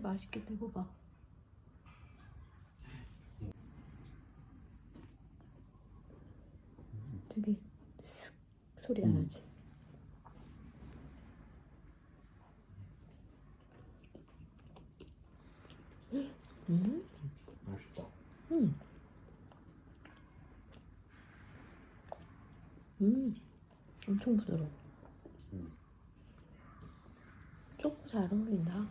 맛있겠다 이거 봐. 되게 슥 소리 안 음. 하지. 음, 맛있다. 음, 음, 엄청 부드러워. 음. 초코 잘 어울린다.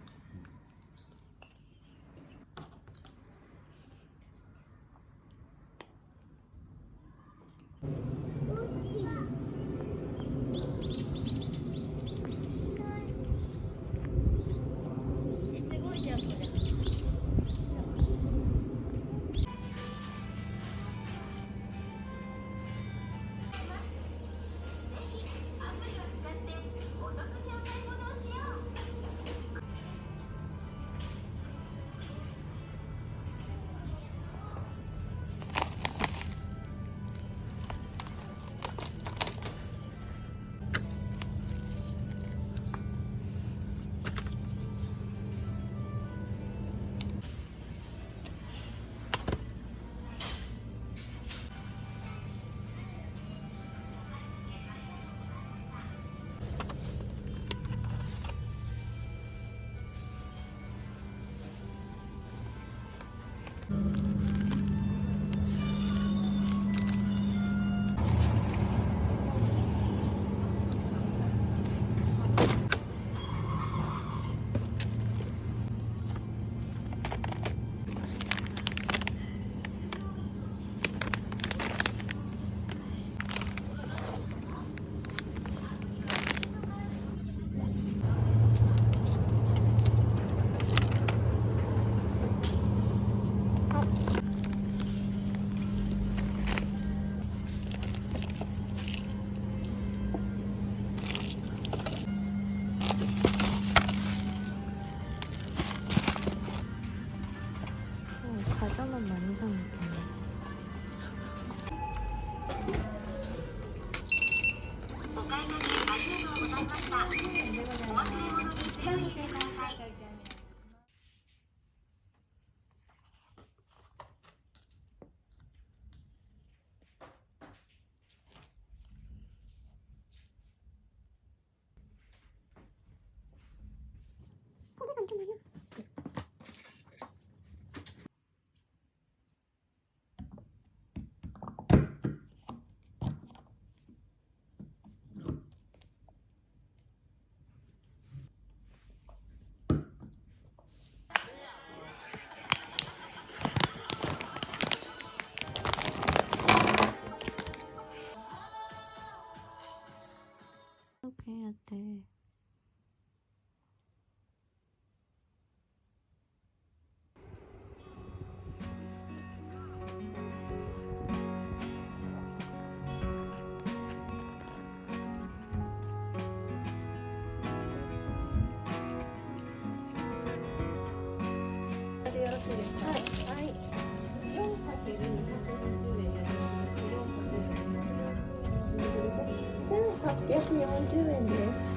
えましたお忘れ物に注意してくださいこれが一番やしいで。はい。はい。四か。円です。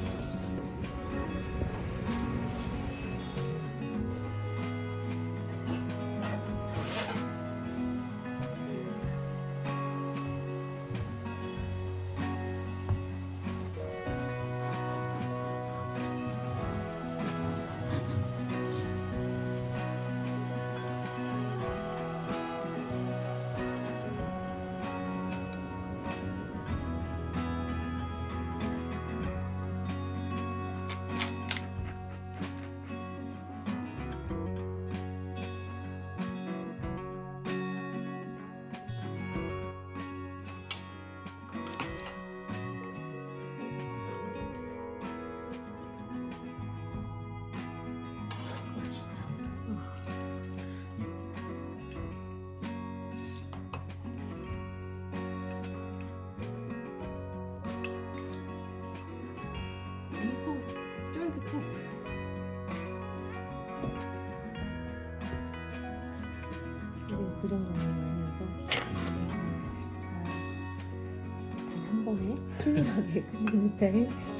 끝내는 스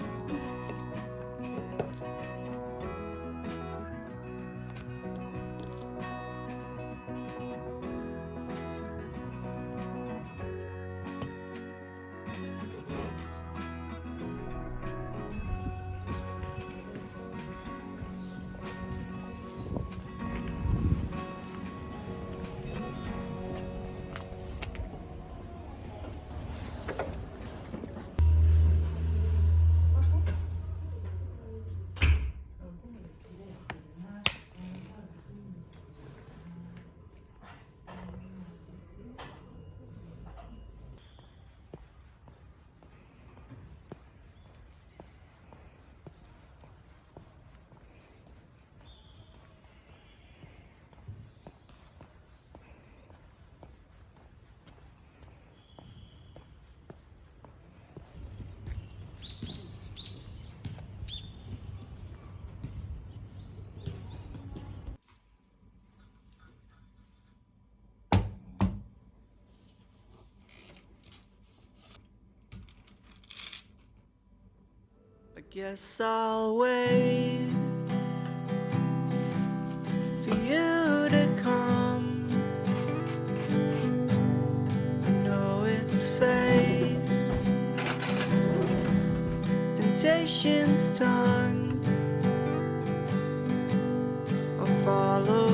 Guess I'll wait for you to come. I know it's fate, temptation's tongue. I'll follow.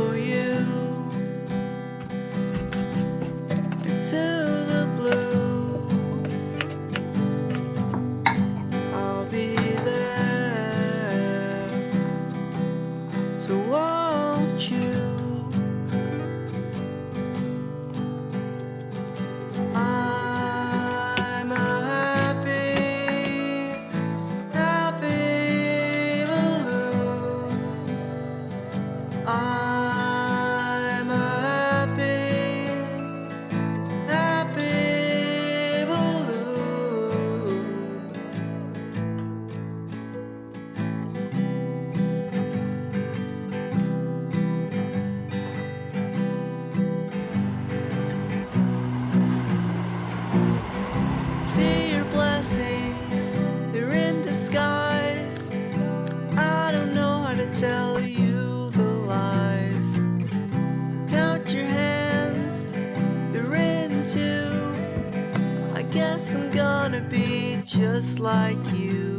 just like you.